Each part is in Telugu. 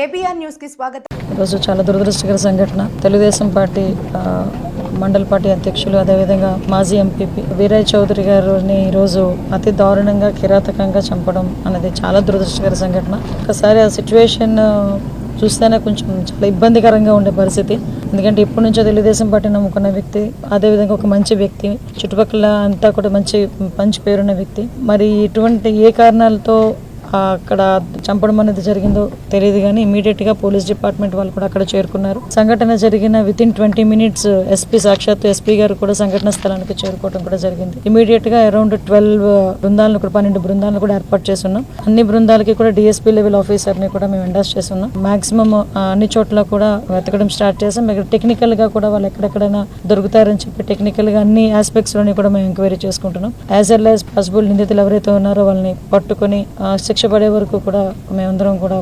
కేబిఆర్ న్యూస్కి స్వాగతం. ఈరోజు చాలా దురదృష్టకర సంఘటన. తెలుగుదేశం పార్టీ మండల పార్టీ అధ్యక్షులు అదేవిధంగా మాజీ ఎంపీపీ వీరయ్య చౌదరి గారిని ఈరోజు అతి దారుణంగా కిరాతకంగా చంపడం అనేది చాలా దురదృష్టకర సంఘటన. ఒకసారి ఆ సిచ్యువేషన్ చూస్తేనే కొంచెం చాలా ఇబ్బందికరంగా ఉండే పరిస్థితి. ఎందుకంటే ఇప్పటి నుంచో తెలుగుదేశం పార్టీ నమ్ముకున్న వ్యక్తి అదేవిధంగా ఒక మంచి వ్యక్తి చుట్టుపక్కల అంతా కూడా మంచి మంచి పేరున్న వ్యక్తి. మరి ఇటువంటి ఏ కారణాలతో అక్కడ చంపడం అనేది జరిగిందో తెలియదు కానీ ఇమీడియట్గా పోలీస్ డిపార్ట్మెంట్ వాళ్ళు కూడా అక్కడ చేరుకున్నారు. సంఘటన జరిగిన within twenty minutes SP సాక్షాత్ ఎస్పీ గారు కూడా సంఘటన స్థలానికి చేరుకోవడం కూడా జరిగింది. ఇమీడియట్గా అరౌండ్ ట్వెల్వ్ బృందాలను కూడా పన్నెండు బృందాలను కూడా ఏర్పాటు చేస్తున్నాం. అన్ని బృందాలకి కూడా డిఎస్పీ లెవెల్ ఆఫీసర్ని కూడా మేము ఎండాస్ చేస్తున్నాం. మాక్సిమం అన్ని చోట్ల కూడా వెతకడం స్టార్ట్ చేసాం. ఇక్కడ టెక్నికల్గా కూడా వాళ్ళు ఎక్కడెక్కడైనా దొరుకుతారని చెప్పి టెక్నికల్గా అన్ని ఆస్పెక్ట్స్లోని కూడా మేము ఎంక్వైరీ చేసుకుంటున్నాం. యాజ్ వెల్ యాజ్ పాసిబుల్ నిందితులు ఎవరైతే ఉన్నారో వాళ్ళని పట్టుకొని శిక్ష శిక్ష పడే వరకు కూడా మేమందరం కూడా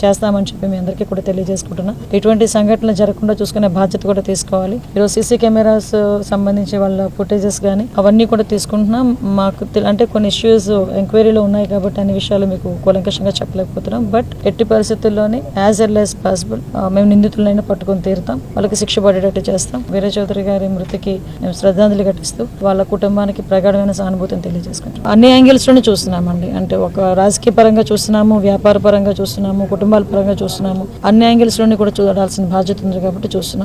చేస్తామని చెప్పి మీ అందరికీ కూడా తెలియజేసుకుంటున్నాం. ఎటువంటి సంఘటనలు జరగకుండా చూసుకునే బాధ్యత కూడా తీసుకోవాలి. ఈరోజు సీసీ కెమెరాస్ సంబంధించి వాళ్ళ ఫుటేజెస్ కానీ అవన్నీ కూడా తీసుకుంటున్నాం. మాకు అంటే కొన్ని ఇష్యూస్ ఎంక్వైరీలో ఉన్నాయి కాబట్టి అన్ని విషయాలు మీకు కూలంకషంగా చెప్పలేకపోతున్నాం. బట్ ఎట్టి పరిస్థితుల్లోనే యాజ్ ఎల్ యాజ్ పాసిబుల్ మేము నిందితులైనా పట్టుకొని తీరుతాం. వాళ్ళకి శిక్ష పడేటట్టు చేస్తాం. వీర చౌదరి గారి మృతికి మేము శ్రద్ధాంజలి ఘటిస్తూ వాళ్ళ కుటుంబానికి ప్రగాఢమైన సానుభూతిని తెలియజేసుకుంటాం అన్ని యాంగిల్స్లోనే చూస్తున్నామండి. అంటే ఒక రాజకీయ పరంగా చూస్తున్నాము వ్యాపార పరంగా చూస్తున్నాము కుటుంబాల పరంగా చూస్తున్నాము అన్ని యాంగిల్స్లోని కూడా చూడాల్సిన బాధ్యత ఉంది కాబట్టి చూస్తున్నాం.